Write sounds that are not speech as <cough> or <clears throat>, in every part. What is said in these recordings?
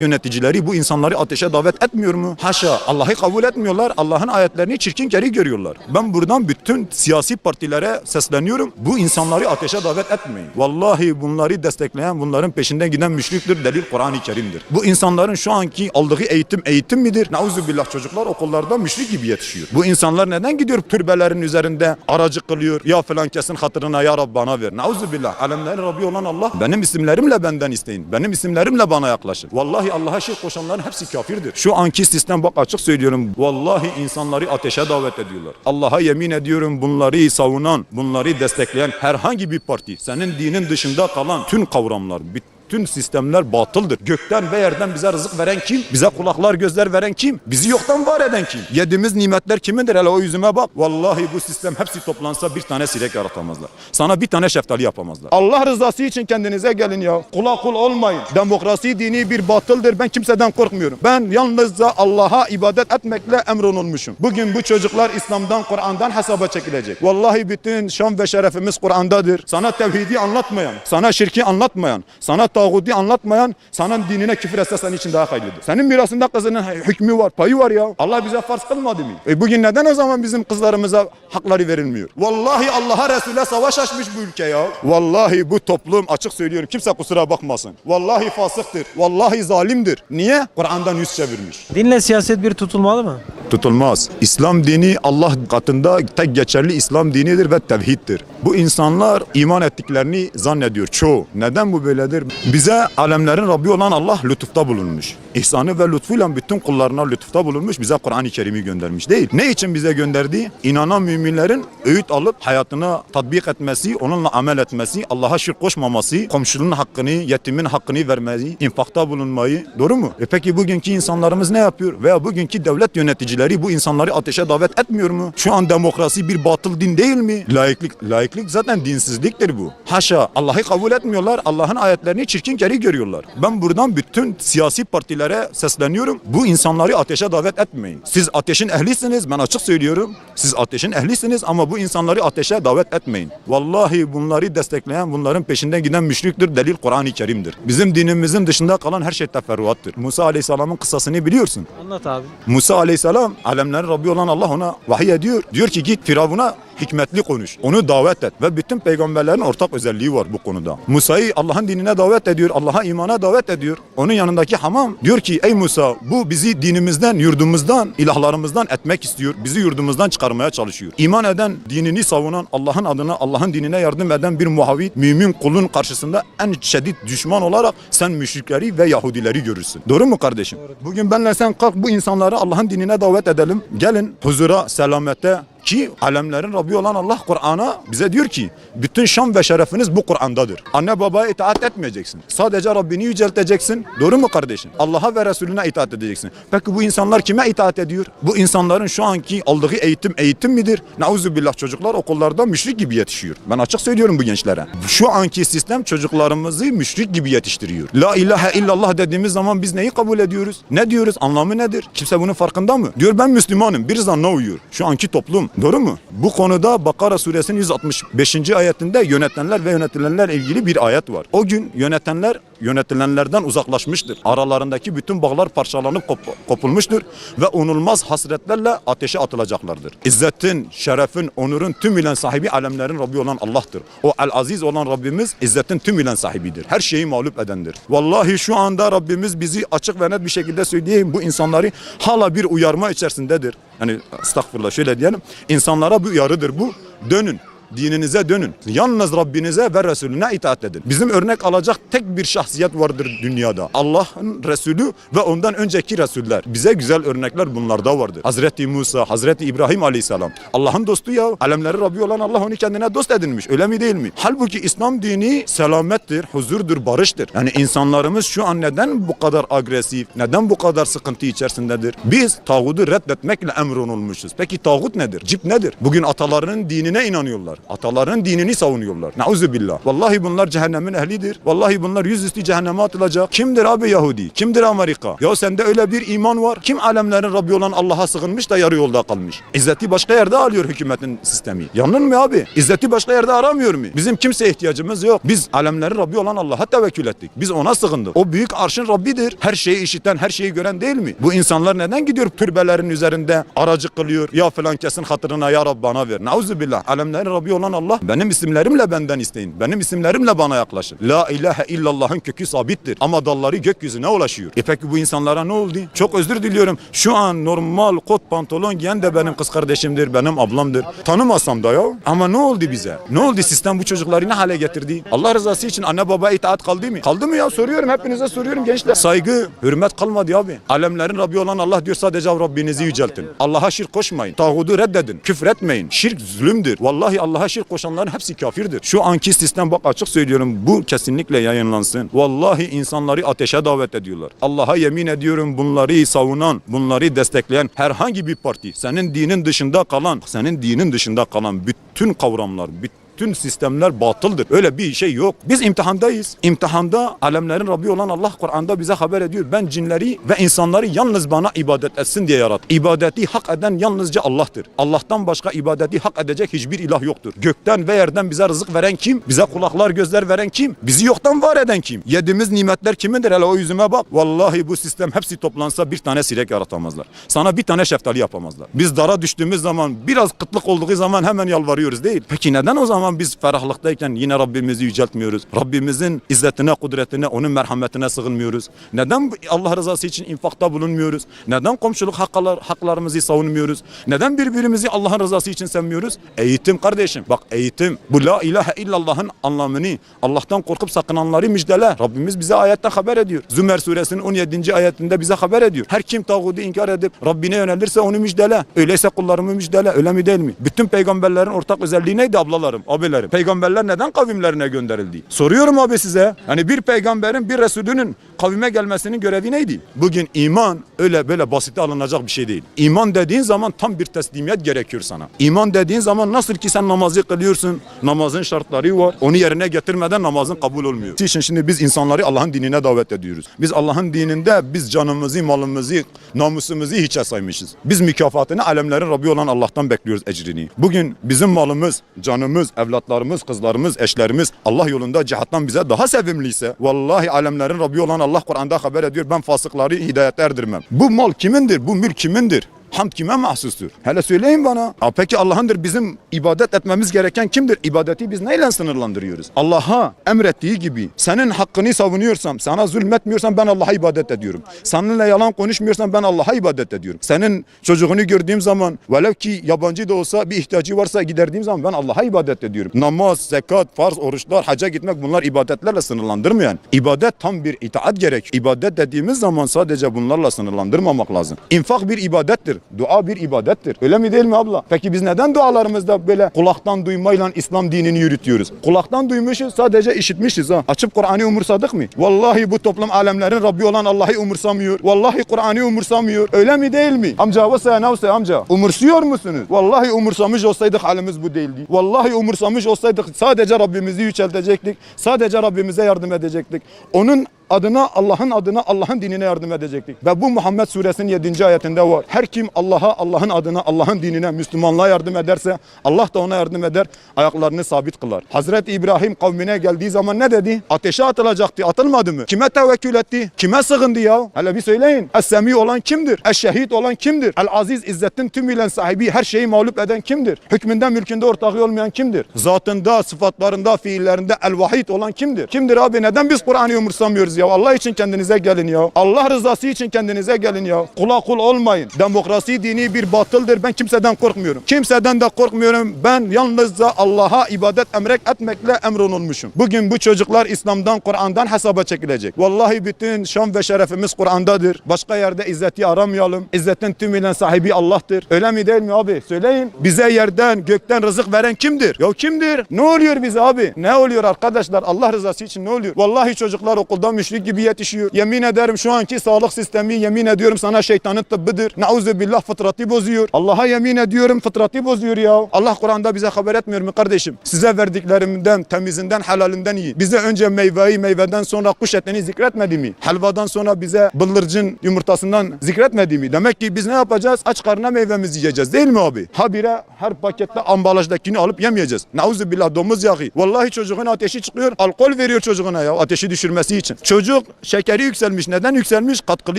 yöneticileri bu insanları ateşe davet etmiyor mu? Haşa Allah'ı kabul etmiyorlar. Allah'ın ayetlerini çirkin geri görüyorlar. Ben buradan bütün siyasi partilere sesleniyorum. Bu insanları ateşe davet etmeyin. Vallahi bunları destekleyen, bunların peşinden giden müşriktir. Delil Kur'an-ı Kerim'dir. Bu insanların şu anki aldığı eğitim eğitim midir? Nauzubillah çocuklar okullarda müşrik gibi yetişiyor. Bu insanlar neden gidiyor türbelerin üzerinde aracı kılıyor? Ya falan kesin hatırına ya Rab bana ver. Nauzubillah. Alemlerin Rabbi olan Allah. Benim isimlerimle benden isteyin. Benim isimlerimle bana yaklaşın. Vallahi Allah'a şirk koşanların hepsi kafirdir. Şu anki sistem bak açık söylüyorum. Vallahi insanları ateşe davet ediyorlar. Allah'a yemin ediyorum bunları savunan, bunları destekleyen herhangi bir parti, senin dinin dışında kalan tüm kavramlar, bütün sistemler batıldır. Gökten ve yerden bize rızık veren kim? Bize kulaklar gözler veren kim? Bizi yoktan var eden kim? Yediğimiz nimetler kimindir? Hele o yüzüme bak. Vallahi bu sistem hepsi toplansa bir tane sinek yaratamazlar. Sana bir tane şeftali yapamazlar. Allah rızası için kendinize gelin ya. Kula kul olmayın. Demokrasi dini bir batıldır. Ben kimseden korkmuyorum. Ben yalnızca Allah'a ibadet etmekle emrolunmuşum. Bugün bu çocuklar İslam'dan, Kur'an'dan hesaba çekilecek. Vallahi bütün şan ve şerefimiz Kur'an'dadır. Sana tevhidi anlatmayan, sana şirki anlatmayan, sana tağuti anlatmayan, sana dinine küfür etse senin için daha hayırlıdır. Senin mirasında kızının hükmü var, payı var ya. Allah bize farz kılmadı mı? E bugün neden o zaman bizim kızlarımıza hakları verilmiyor? Vallahi Allah'a Resul'e savaş açmış bu ülke ya. Vallahi bu toplum açık söylüyorum kimse kusura bakmasın. Vallahi fasıktır. Vallahi zalimdir. Niye? Kur'an'dan yüz çevirmiş. Dinle siyaset bir tutulmalı mı? Tutulmaz. İslam dini Allah katında tek geçerli İslam dinidir ve tevhiddir. Bu insanlar iman ettiklerini zannediyor çoğu. Neden bu böyledir? Bize alemlerin Rabbi olan Allah lütufta bulunmuş. İhsanı ve lütfuyla bütün kullarına lütufta bulunmuş. Bize Kur'an-ı Kerim'i göndermiş değil. Ne için bize gönderdi? İnanan müminlerin öğüt alıp hayatına tatbik etmesi, onunla amel etmesi, Allah'a şirk koşmaması, komşunun hakkını, yetimin hakkını vermeyi, infakta bulunmayı. Doğru mu? E peki bugünkü insanlarımız ne yapıyor? Veya bugünkü devlet yöneticileri bu insanları ateşe davet etmiyor mu? Şu an demokrasi bir batıl din değil mi? Laiklik, laiklik zaten dinsizliktir bu. Haşa Allah'ı kabul etmiyorlar. Allah'ın ayetlerini çirkin geri görüyorlar. Ben buradan bütün siyasi partilere sesleniyorum. Bu insanları ateşe davet etmeyin. Siz ateşin ehlisiniz. Ben açık söylüyorum. Siz ateşin ehlisiniz ama bu insanları ateşe davet etmeyin. Vallahi bunları destekleyen, bunların peşinden giden müşriktir. Delil Kur'an-ı Kerim'dir. Bizim dinimizin dışında kalan her şey teferruattır. Musa Aleyhisselam'ın kıssasını biliyorsun. Anlat abi. Musa aleyhisselam alemlerin Rabbi olan Allah ona vahiy ediyor. Diyor ki git Firavun'a hikmetli konuş. Onu davet et. Ve bütün peygamberlerin ortak özelliği var bu konuda. Musa'yı Allah'ın dinine davet ediyor. Allah'a imana davet ediyor. Onun yanındaki hamam diyor ki ey Musa bu bizi dinimizden, yurdumuzdan, ilahlarımızdan etmek istiyor. Bizi yurdumuzdan çıkarmaya çalışıyor. İman eden, dinini savunan, Allah'ın adına, Allah'ın dinine yardım eden bir muhavit, mümin kulun karşısında en şiddet düşman olarak sen müşrikleri ve Yahudileri görürsün. Doğru mu kardeşim? Bugün benle sen kalk bu insanları Allah'ın dinine davet edelim. Gelin huzura, selamete, ki alemlerin Rabbi olan Allah Kur'an'a bize diyor ki bütün şan ve şerefiniz bu Kur'an'dadır. Anne babaya itaat etmeyeceksin. Sadece Rabbini yücelteceksin. Doğru mu kardeşim? Allah'a ve Resulüne itaat edeceksin. Peki bu insanlar kime itaat ediyor? Bu insanların şu anki aldığı eğitim eğitim midir? Nauzubillah çocuklar okullarda müşrik gibi yetişiyor. Ben açık söylüyorum bu gençlere. Şu anki sistem çocuklarımızı müşrik gibi yetiştiriyor. La ilahe illallah dediğimiz zaman biz neyi kabul ediyoruz? Ne diyoruz? Anlamı nedir? Kimse bunun farkında mı? Diyor ben Müslümanım. Bir zanna uyuyor. Şu anki toplum. Doğru mu? Bu konuda Bakara suresinin 165. ayetinde yönetenler ve yönetilenlerle ilgili bir ayet var. O gün yönetenler yönetilenlerden uzaklaşmıştır. Aralarındaki bütün bağlar parçalanıp kop- kopulmuştur ve unulmaz hasretlerle ateşe atılacaklardır. İzzetin, şerefin, onurun tümüyle sahibi alemlerin Rabbi olan Allah'tır. O el-aziz olan Rabbimiz izzetin tümüyle sahibidir. Her şeyi mağlup edendir. Vallahi şu anda Rabbimiz bizi açık ve net bir şekilde söyleyeyim bu insanları hala bir uyarma içerisindedir. Yani estağfurullah şöyle diyelim. İnsanlara bu uyarıdır bu. Dönün. Dininize dönün. Yalnız Rabbinize ve Resulüne itaat edin. Bizim örnek alacak tek bir şahsiyet vardır dünyada. Allah'ın Resulü ve ondan önceki Resuller. Bize güzel örnekler bunlarda vardır. Hazreti Musa, Hazreti İbrahim Aleyhisselam. Allah'ın dostu ya. Alemleri Rabbi olan Allah onu kendine dost edinmiş. Öyle mi değil mi? Halbuki İslam dini selamettir, huzurdur, barıştır. Yani insanlarımız şu an neden bu kadar agresif, neden bu kadar sıkıntı içerisindedir? Biz tağutu reddetmekle emrolunmuşuz. Peki tağut nedir? Cip nedir? Bugün atalarının dinine inanıyorlar. Ataların dinini savunuyorlar. Nauzu billah. Vallahi bunlar cehennemin ehlidir. Vallahi bunlar yüzüstü cehenneme atılacak. Kimdir abi Yahudi? Kimdir Amerika? Ya sende öyle bir iman var. Kim alemlerin Rabbi olan Allah'a sığınmış da yarı yolda kalmış? İzzeti başka yerde alıyor hükümetin sistemi. Yanın mı abi? İzzeti başka yerde aramıyor mu? Bizim kimseye ihtiyacımız yok. Biz alemlerin Rabbi olan Allah'a tevekkül ettik. Biz ona sığındık. O büyük arşın Rabbidir. Her şeyi işiten, her şeyi gören değil mi? Bu insanlar neden gidiyor türbelerin üzerinde aracı kılıyor? Ya falan kesin hatırına ya Rab bana ver. Nauzu billah. Alemlerin Rabbi olan Allah. Benim isimlerimle benden isteyin. Benim isimlerimle bana yaklaşın. La ilahe illallah'ın kökü sabittir. Ama dalları gökyüzüne ulaşıyor. E peki bu insanlara ne oldu? Çok özür diliyorum. Şu an normal kot pantolon giyen de benim kız kardeşimdir, benim ablamdır. Tanımasam da ya. Ama ne oldu bize? Ne oldu? Sistem bu çocukları ne hale getirdi? Allah rızası için anne baba itaat kaldı mı? Kaldı mı ya? Soruyorum. Hepinize soruyorum gençler. Saygı, hürmet kalmadı abi. Alemlerin Rabbi olan Allah diyor sadece Rabbinizi yüceltin. Allah'a şirk koşmayın. Tağudu reddedin. Küfür etmeyin. Şirk zulümdür. Vallahi Allah'a şirk koşanların hepsi kafirdir. Şu anki sistem bak açık söylüyorum bu kesinlikle yayınlansın. Vallahi insanları ateşe davet ediyorlar. Allah'a yemin ediyorum bunları savunan, bunları destekleyen herhangi bir parti, senin dinin dışında kalan, senin dinin dışında kalan bütün kavramlar, bütün sistemler batıldır. Öyle bir şey yok. Biz imtihandayız. İmtihanda alemlerin Rabbi olan Allah Kur'an'da bize haber ediyor. Ben cinleri ve insanları yalnız bana ibadet etsin diye yarattım. İbadeti hak eden yalnızca Allah'tır. Allah'tan başka ibadeti hak edecek hiçbir ilah yoktur. Gökten ve yerden bize rızık veren kim? Bize kulaklar gözler veren kim? Bizi yoktan var eden kim? Yediğimiz nimetler kimindir? Hele o yüzüme bak. Vallahi bu sistem hepsi toplansa bir tane sinek yaratamazlar. Sana bir tane şeftali yapamazlar. Biz dara düştüğümüz zaman biraz kıtlık olduğu zaman hemen yalvarıyoruz değil. Peki neden o zaman biz ferahlıktayken yine Rabbimizi yüceltmiyoruz? Rabbimizin izzetine, kudretine, onun merhametine sığınmıyoruz? Neden Allah rızası için infakta bulunmuyoruz? Neden komşuluk haklar, haklarımızı savunmuyoruz? Neden birbirimizi Allah'ın rızası için sevmiyoruz? Eğitim kardeşim. Bak eğitim. Bu la ilahe illallah'ın anlamını Allah'tan korkup sakınanları müjdele. Rabbimiz bize ayette haber ediyor. Zümer suresinin 17. ayetinde bize haber ediyor. Her kim tağutu inkar edip Rabbine yönelirse onu müjdele. Öyleyse kullarımı müjdele. Öyle mi değil mi? Bütün peygamberlerin ortak özelliği neydi ablalarım, abilerim? Peygamberler neden kavimlerine gönderildi? Soruyorum abi size. Hani bir peygamberin, bir resulünün kavime gelmesinin görevi neydi? Bugün iman öyle böyle basite alınacak bir şey değil. İman dediğin zaman tam bir teslimiyet gerekiyor sana. İman dediğin zaman nasıl ki sen namazı kılıyorsun, namazın şartları var. Onu yerine getirmeden namazın kabul olmuyor. İçin şimdi biz insanları Allah'ın dinine davet ediyoruz. Biz Allah'ın dininde biz canımızı, malımızı, namusumuzu hiçe saymışız. Biz mükafatını alemlerin Rabbi olan Allah'tan bekliyoruz ecrini. Bugün bizim malımız, canımız, evlatlarımız, kızlarımız, eşlerimiz Allah yolunda cihattan bize daha sevimliyse vallahi alemlerin Rabbi olan Allah Kur'an'da haber ediyor ben fasıkları hidayete erdirmem. Bu mal kimindir? Bu mülk kimindir? Hamd kime mahsustur? Hele söyleyin bana. Ha, peki Allah'ındır bizim ibadet etmemiz gereken kimdir? İbadeti biz neyle sınırlandırıyoruz? Allah'a emrettiği gibi senin hakkını savunuyorsam, sana zulmetmiyorsam ben Allah'a ibadet ediyorum. Seninle yalan konuşmuyorsam ben Allah'a ibadet ediyorum. Senin çocuğunu gördüğüm zaman velev ki yabancı da olsa bir ihtiyacı varsa giderdiğim zaman ben Allah'a ibadet ediyorum. Namaz, zekat, farz, oruçlar, hacca gitmek bunlar ibadetlerle sınırlandırmayan. İbadet tam bir itaat gerek. İbadet dediğimiz zaman sadece bunlarla sınırlandırmamak lazım. İnfak bir ibadettir. Dua bir ibadettir. Öyle mi değil mi abla? Peki biz neden dualarımızda böyle kulaktan duymayla İslam dinini yürütüyoruz? Kulaktan duymuşuz sadece işitmişiz ha. Açıp Kur'an'ı umursadık mı? Vallahi bu toplum alemlerin Rabbi olan Allah'ı umursamıyor. Vallahi Kur'an'ı umursamıyor. Öyle mi değil mi? Amca vasa navse amca. Umursuyor musunuz? Vallahi umursamış olsaydık halimiz bu değildi. Vallahi umursamış olsaydık sadece Rabbimizi yüceltecektik. Sadece Rabbimize yardım edecektik. Onun adına Allah'ın adına Allah'ın dinine yardım edecektik. Ve bu Muhammed suresinin 7. ayetinde var. Her kim Allah'a, Allah'ın adına, Allah'ın dinine, Müslümanlığa yardım ederse Allah da ona yardım eder, ayaklarını sabit kılar. Hazreti İbrahim kavmine geldiği zaman ne dedi? Ateşe atılacaktı, atılmadı mı? Kime tevekkül etti? Kime sığındı ya? Hele bir söyleyin. Es-Semi olan kimdir? Es-Şehit olan kimdir? El-Aziz İzzettin tümüyle sahibi, her şeyi mağlup eden kimdir? Hükmünde, mülkünde ortağı olmayan kimdir? Zatında, sıfatlarında, fiillerinde el-Vahid olan kimdir? Kimdir abi? Neden biz Kur'an'ı umursamıyoruz ya? Allah için kendinize gelin ya. Allah rızası için kendinize gelin ya. Kula kul olmayın. Demokrasi dini bir batıldır. Ben kimseden korkmuyorum. Kimseden de korkmuyorum. Ben yalnızca Allah'a ibadet emrek etmekle emrolunmuşum. Bugün bu çocuklar İslam'dan, Kur'an'dan hesaba çekilecek. Vallahi bütün şan ve şerefimiz Kur'an'dadır. Başka yerde izzeti aramayalım. İzzetin tümüyle sahibi Allah'tır. Öyle mi değil mi abi? Söyleyin. Bize yerden, gökten rızık veren kimdir? Ya kimdir? Ne oluyor bize abi? Ne oluyor arkadaşlar? Allah rızası için ne oluyor? Vallahi çocuklar okulda müşrik müşrik gibi yetişiyor. Yemin ederim şu anki sağlık sistemi yemin ediyorum sana şeytanın tıbbıdır. Nauzu billah fıtratı bozuyor. Allah'a yemin ediyorum fıtratı bozuyor ya. Allah Kur'an'da bize haber etmiyor mu kardeşim? Size verdiklerimden, temizinden, helalinden iyi. Bize önce meyveyi, meyveden sonra kuş etini zikretmedi mi? Helvadan sonra bize bıldırcın yumurtasından zikretmedi mi? Demek ki biz ne yapacağız? Aç karnına meyvemizi yiyeceğiz değil mi abi? Habire her pakette ambalajdakini alıp yemeyeceğiz. Nauzu billah domuz yağı. Vallahi çocuğun ateşi çıkıyor. Alkol veriyor çocuğuna ya ateşi düşürmesi için. Çocuk şekeri yükselmiş. Neden yükselmiş? Katkılı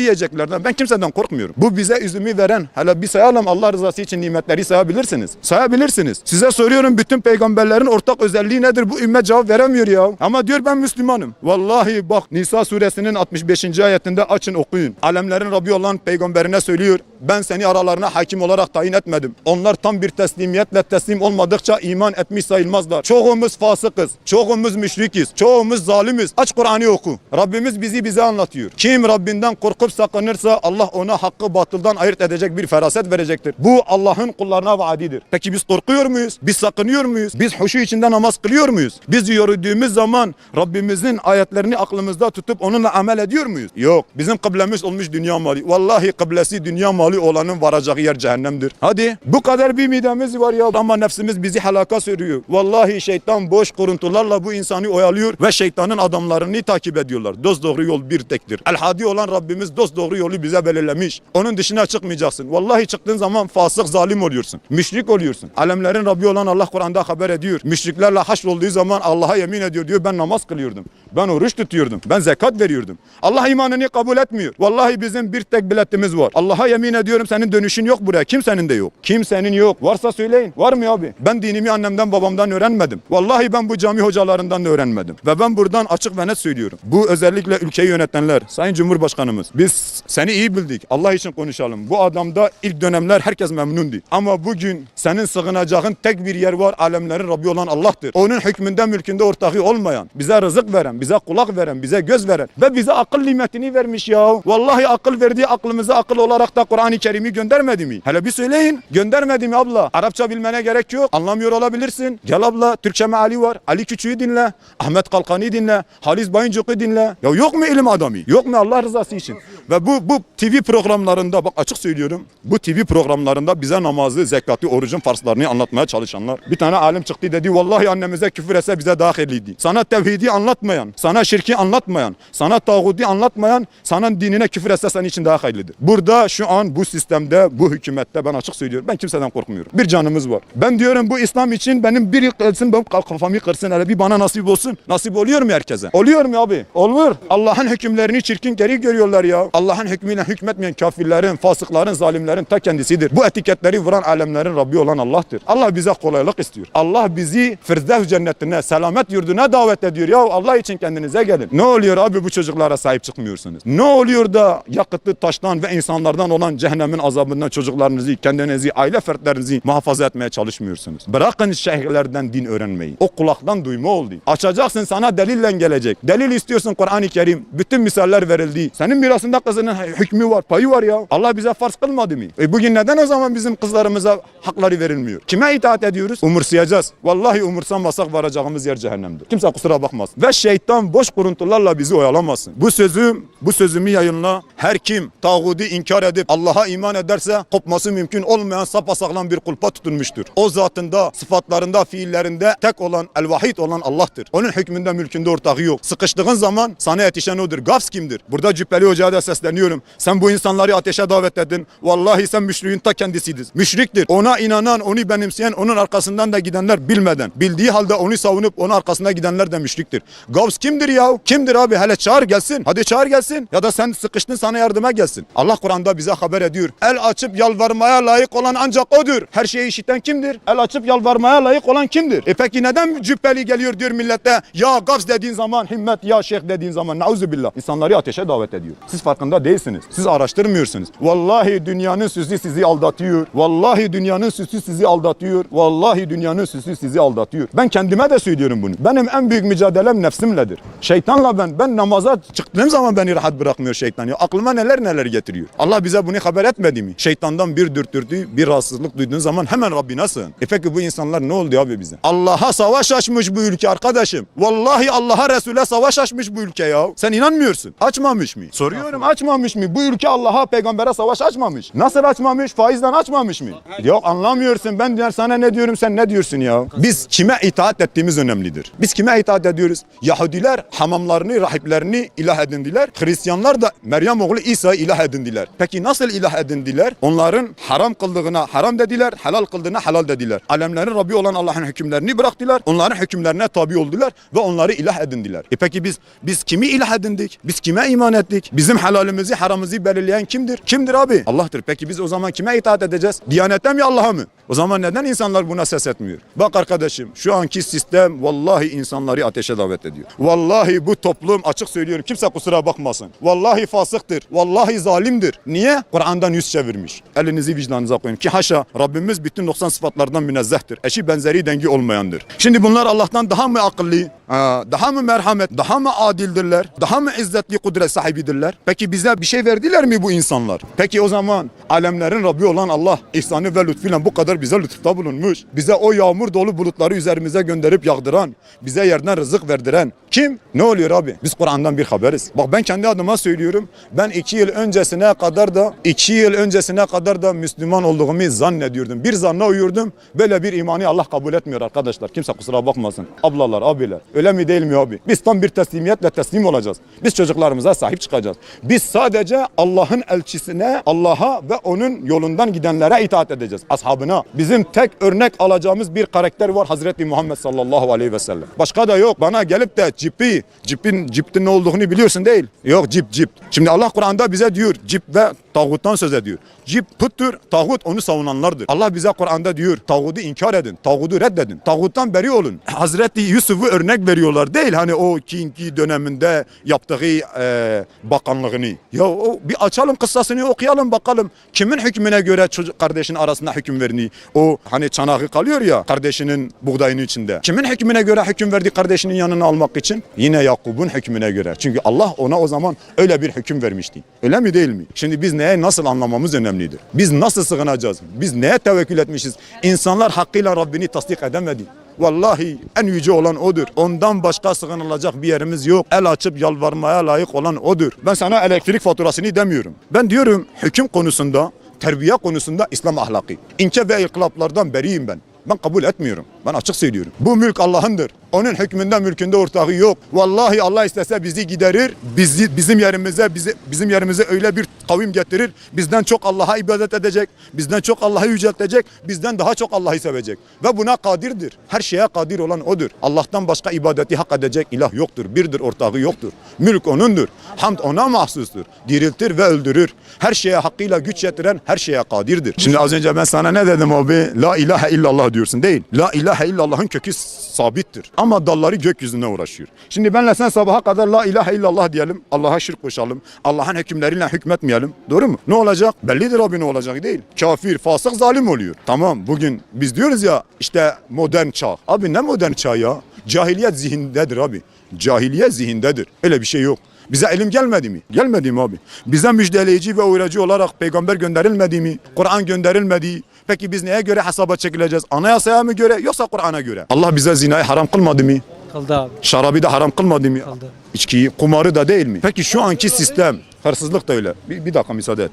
yiyeceklerden. Ben kimseden korkmuyorum. Bu bize üzümü veren. Hele bir sayalım Allah rızası için nimetleri sayabilirsiniz. Sayabilirsiniz. Size soruyorum bütün peygamberlerin ortak özelliği nedir? Bu ümmet cevap veremiyor ya. Ama diyor ben Müslümanım. Vallahi bak Nisa suresinin 65. ayetinde açın okuyun. Alemlerin Rabbi olan peygamberine söylüyor. Ben seni aralarına hakim olarak tayin etmedim. Onlar tam bir teslimiyetle teslim olmadıkça iman etmiş sayılmazlar. Çoğumuz fasıkız. Çoğumuz müşrikiz. Çoğumuz zalimiz. Aç Kur'an'ı oku. Rabbimiz bizi bize anlatıyor. Kim Rabbinden korkup sakınırsa Allah ona hakkı batıldan ayırt edecek bir feraset verecektir. Bu Allah'ın kullarına vaadidir. Peki biz korkuyor muyuz? Biz sakınıyor muyuz? Biz huşu içinde namaz kılıyor muyuz? Biz yürüdüğümüz zaman Rabbimizin ayetlerini aklımızda tutup onunla amel ediyor muyuz? Yok. Bizim kıblemiz olmuş dünya mali. Vallahi kıblesi dünya mali olanın varacağı yer cehennemdir. Hadi bu kadar bir midemiz var ya ama nefsimiz bizi helaka sürüyor. Vallahi şeytan boş kuruntularla bu insanı oyalıyor ve şeytanın adamlarını takip ediyorlar. Dost doğru yol bir tektir. El hadi olan Rabbimiz dost doğru yolu bize belirlemiş. Onun dışına çıkmayacaksın. Vallahi çıktığın zaman fasık zalim oluyorsun. Müşrik oluyorsun. Alemlerin Rabbi olan Allah Kur'an'da haber ediyor. Müşriklerle haşr olduğu zaman Allah'a yemin ediyor diyor ben namaz kılıyordum. Ben oruç tutuyordum. Ben zekat veriyordum. Allah imanını kabul etmiyor. Vallahi bizim bir tek biletimiz var. Allah'a yemin ediyorum senin dönüşün yok buraya. Kimsenin de yok. Kimsenin yok. Varsa söyleyin. Var mı abi? Ben dinimi annemden babamdan öğrenmedim. Vallahi ben bu cami hocalarından da öğrenmedim. Ve ben buradan açık ve net söylüyorum. Bu özellikle ülkeyi yönetenler, Sayın Cumhurbaşkanımız. Biz seni iyi bildik. Allah için konuşalım. Bu adamda ilk dönemler herkes memnundu. Ama bugün senin sığınacağın tek bir yer var. Alemlerin Rabbi olan Allah'tır. Onun hükmünde mülkünde ortağı olmayan, bize rızık veren, bize kulak veren, bize göz veren ve bize akıl nimetini vermiş ya. Vallahi akıl verdiği aklımıza akıl olarak da Kur'an-ı Kerim'i göndermedi mi? Hele bir söyleyin. Göndermedi mi abla? Arapça bilmene gerek yok. Anlamıyor olabilirsin. Gel abla Türkçe meali var. Ali Küçüğü dinle. Ahmet Kalkan'ı dinle. Halis Bayıncık'ı dinle. Ya yok mu ilim adamı? Yok mu Allah rızası için? Ve bu bu TV programlarında bak açık söylüyorum. Bu TV programlarında bize namazı, zekatı, orucun farzlarını anlatmaya çalışanlar. Bir tane alim çıktı dedi vallahi annemize küfür etse bize hayırlıydı. Sana tevhidi anlatmayan, sana şirki anlatmayan, sana tağuti anlatmayan, sana dinine küfür etse senin için daha hayırlıdır. Burada şu an bu sistemde, bu hükümette ben açık söylüyorum. Ben kimseden korkmuyorum. Bir canımız var. Ben diyorum bu İslam için benim bir kılsın, benim kafamı kırsın. Hele bir bana nasip olsun. Nasip oluyor mu herkese? Oluyor mu abi? Olur. Allah'ın hükümlerini çirkin geri görüyorlar ya. Allah'ın hükmüyle hükmetmeyen kafirlerin, fasıkların, zalimlerin ta kendisidir. Bu etiketleri vuran alemlerin Rabbi olan Allah'tır. Allah bize kolaylık istiyor. Allah bizi Firdevs cennetine, selamet yurduna davet ediyor. Ya Allah için kendinize gelin. Ne oluyor abi bu çocuklara sahip çıkmıyorsunuz? Ne oluyor da yakıtlı taştan ve insanlardan olan cehennemin azabından çocuklarınızı, kendinizi, aile fertlerinizi muhafaza etmeye çalışmıyorsunuz? Bırakın şeyhlerden din öğrenmeyi. O kulaktan duyma oldu. Açacaksın sana delille gelecek. Delil istiyorsun Kur'an-ı Kerim. Bütün misaller verildi. Senin mirasında kızının hükmü var, payı var ya. Allah bize farz kılmadı mı? E bugün neden o zaman bizim kızlarımıza hakları verilmiyor? Kime itaat ediyoruz? Umursayacağız. Vallahi umursamazsak varacağımız yer cehennemdir. Kimse kusura bakmasın. Ve şeytan boş kuruntularla bizi oyalamasın. Bu sözüm, bu sözümü yayınla. Her kim tağudu inkar edip Allah'a iman ederse kopması mümkün olmayan sapasağlam bir kulpa tutunmuştur. O zatında, sıfatlarında, fiillerinde tek olan, el-vahid olan Allah'tır. Onun hükmünde, mülkünde ortağı yok. Sıkıştığın zaman sana yetişen odur. Gafs kimdir? Burada Cübbeli Hoca'ya da sesleniyorum. Sen bu insanları ateşe davet edin. Vallahi sen müşriğin ta kendisidir. Müşriktir. Ona inanan, onu benimseyen, onun arkasından da gidenler bilmeden. Bildiği halde onu savunup onun arkasına gidenler de müşriktir. Gavs kimdir ya? Kimdir abi? Hele çağır gelsin. Hadi çağır gelsin. Ya da sen sıkıştın sana yardıma gelsin. Allah Kur'an'da bize haber ediyor. El açıp yalvarmaya layık olan ancak odur. Her şeyi işiten kimdir? El açıp yalvarmaya layık olan kimdir? E peki neden cübbeli geliyor diyor millete? Ya Gavs dediğin zaman himmet, ya şeyh dediğin zaman nauzu billah. İnsanları ateşe davet ediyor. Siz farkında değilsiniz. Siz araştırmıyorsunuz. Vallahi dünyanın süsü sizi aldatıyor. Vallahi dünyanın süsü sizi aldatıyor. Vallahi dünyanın süsü sizi aldatıyor. Ben kendime de söylüyorum bunu. Benim en büyük mücadelem nefsimledir. Şeytanla ben. Ben namaza çıktığım zaman beni rahat bırakmıyor şeytan. Ya aklıma neler neler getiriyor. Allah bize bunu haber etmedi mi? Şeytandan bir dürtürdü, bir rahatsızlık duyduğun zaman hemen Rabbine sığın. E peki bu insanlar ne oldu abi bize? Allah'a savaş açmış bu ülke arkadaşım. Vallahi Allah'a Resul'e savaş açmış bu ülke. Ülke ya. Sen inanmıyorsun. Açmamış mı? Soruyorum açmamış mı? Bu ülke Allah'a peygambere savaş açmamış. Nasıl açmamış? Faizden açmamış mı? Yok anlamıyorsun. Ben diğer sana ne diyorum sen ne diyorsun ya? Biz kime itaat ettiğimiz önemlidir. Biz kime itaat ediyoruz? Yahudiler hamamlarını, rahiplerini ilah edindiler. Hristiyanlar da Meryem oğlu İsa'yı ilah edindiler. Peki nasıl ilah edindiler? Onların haram kıldığına haram dediler, helal kıldığına helal dediler. Alemlerin Rabbi olan Allah'ın hükümlerini bıraktılar. Onların hükümlerine tabi oldular ve onları ilah edindiler. E peki biz biz kimi ilah edindik? Biz kime iman ettik? Bizim helalimizi, haramımızı belirleyen kimdir? Kimdir abi? Allah'tır. Peki biz o zaman kime itaat edeceğiz? Diyanete mi Allah'a mı? O zaman neden insanlar buna ses etmiyor? Bak arkadaşım şu anki sistem vallahi insanları ateşe davet ediyor. Vallahi bu toplum açık söylüyorum kimse kusura bakmasın. Vallahi fasıktır. Vallahi zalimdir. Niye? Kur'an'dan yüz çevirmiş. Elinizi vicdanınıza koyun ki haşa Rabbimiz bütün 90 sıfatlardan münezzehtir. Eşi benzeri dengi olmayandır. Şimdi bunlar Allah'tan daha mı akıllı? Ha, Daha mı merhamet? Daha mı adildirler? Daha mı izzetli kudret sahibidirler? Peki bize bir şey verdiler mi bu insanlar? Peki o zaman alemlerin Rabbi olan Allah ihsanı ve lütfuyla bu kadar bize lütufta bulunmuş. Bize o yağmur dolu bulutları üzerimize gönderip yağdıran, bize yerden rızık verdiren kim? Ne oluyor abi? Biz Kur'an'dan bir haberiz. Bak ben kendi adıma söylüyorum. Ben iki yıl öncesine kadar da iki yıl öncesine kadar da Müslüman olduğumu zannediyordum. Bir zanna uyurdum. Böyle bir imani Allah kabul etmiyor arkadaşlar. Kimse kusura bakmasın. Ablalar, abiler. Öyle mi değil mi abi? Biz tam bir teslimiyetle teslim olacağız. Biz çocuklarımıza sahip çıkacağız. Biz sadece Allah'ın elçisine, Allah'a ve onun yolundan gidenlere itaat edeceğiz. Ashabına. Bizim tek örnek alacağımız bir karakter var Hazreti Muhammed sallallahu aleyhi ve sellem. Başka da yok. Bana gelip de cipi, cipin, ciptin ne olduğunu biliyorsun değil. Yok cip cip. Şimdi Allah Kur'an'da bize diyor cip ve tağuttan söz ediyor. Cip puttur, tağut onu savunanlardır. Allah bize Kur'an'da diyor tağutu inkar edin, tağutu reddedin, tağuttan beri olun. <clears throat> Hazreti Yusuf'u örnek veriyorlar değil hani o kinki döneminde yaptığı e, bakanlığını. Ya o bir açalım kıssasını okuyalım bakalım kimin hükmüne göre çocuk kardeşin arasında hüküm verni. O hani çanağı kalıyor ya kardeşinin buğdayının içinde. Kimin hükmüne göre hüküm verdi kardeşinin yanına almak için? Yine Yakup'un hükmüne göre. Çünkü Allah ona o zaman öyle bir hüküm vermişti. Öyle mi değil mi? Şimdi biz neye nasıl anlamamız önemlidir. Biz nasıl sığınacağız? Biz neye tevekkül etmişiz? İnsanlar hakkıyla Rabbini tasdik edemedi. Vallahi en yüce olan odur. Ondan başka sığınılacak bir yerimiz yok. El açıp yalvarmaya layık olan odur. Ben sana elektrik faturasını demiyorum. Ben diyorum hüküm konusunda, terbiye konusunda İslam ahlakı. İnke ve inkılaplardan beriyim ben. Ben kabul etmiyorum. Ben açık söylüyorum. Bu mülk Allah'ındır. Onun hükmünde mülkünde ortağı yok. Vallahi Allah istese bizi giderir. Bizi bizim yerimize bizi, bizim yerimize öyle bir kavim getirir. Bizden çok Allah'a ibadet edecek. Bizden çok Allah'ı yüceltecek. Bizden daha çok Allah'ı sevecek. Ve buna kadirdir. Her şeye kadir olan odur. Allah'tan başka ibadeti hak edecek ilah yoktur. Birdir ortağı yoktur. Mülk onundur. Hamd ona mahsustur. Diriltir ve öldürür. Her şeye hakkıyla güç yetiren her şeye kadirdir. Şimdi az önce ben sana ne dedim abi? La ilahe illallah diyorsun değil. La ilahe illallah'ın kökü sabittir. Ama dalları gökyüzüne uğraşıyor. Şimdi benle sen sabaha kadar la ilahe illallah diyelim. Allah'a şirk koşalım. Allah'ın hükümleriyle hükmetmeyelim. Doğru mu? Ne olacak? Bellidir abi ne olacak değil. Kafir, fasık, zalim oluyor. Tamam bugün biz diyoruz ya işte modern çağ. Abi ne modern çağ ya? Cahiliyet zihindedir abi. Cahiliyet zihindedir. Öyle bir şey yok. Bize ilim gelmedi mi? Gelmedi mi abi? Bize müjdeleyici ve uyarıcı olarak peygamber gönderilmedi mi? Kur'an gönderilmedi. Peki biz neye göre hesaba çekileceğiz? Anayasaya mı göre yoksa Kur'an'a göre? Allah bize zinayı haram kılmadı mı? Kıldı abi. Şarabı da haram kılmadı mı? Kıldı. İçkiyi, kumarı da değil mi? Peki şu anki sistem, hırsızlık da öyle. Bir, bir dakika müsaade et.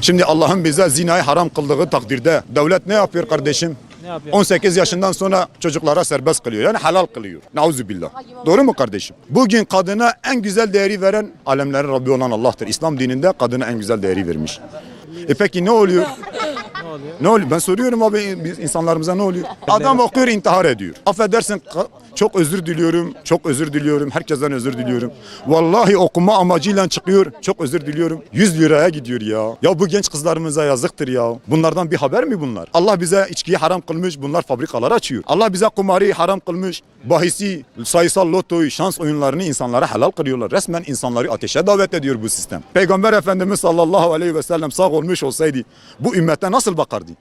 Şimdi Allah'ın bize zinayı haram kıldığı takdirde devlet ne yapıyor kardeşim? Ne yapıyor? 18 yaşından sonra çocuklara serbest kılıyor. Yani halal kılıyor. Nauzubillah. Doğru mu kardeşim? Bugün kadına en güzel değeri veren alemlerin Rabbi olan Allah'tır. İslam dininde kadına en güzel değeri vermiş. E peki ne oluyor? <laughs> Ne oluyor? Ne oluyor? Ben soruyorum abi biz insanlarımıza ne oluyor? Adam okuyor intihar ediyor. Affedersin çok özür diliyorum. Çok özür diliyorum. Herkesten özür diliyorum. Vallahi okuma amacıyla çıkıyor. Çok özür diliyorum. 100 liraya gidiyor ya. Ya bu genç kızlarımıza yazıktır ya. Bunlardan bir haber mi bunlar? Allah bize içkiyi haram kılmış. Bunlar fabrikalar açıyor. Allah bize kumarı haram kılmış. Bahisi, sayısal lotoyu, şans oyunlarını insanlara helal kılıyorlar. Resmen insanları ateşe davet ediyor bu sistem. Peygamber Efendimiz sallallahu aleyhi ve sellem sağ olmuş olsaydı bu ümmete nasıl bakardı?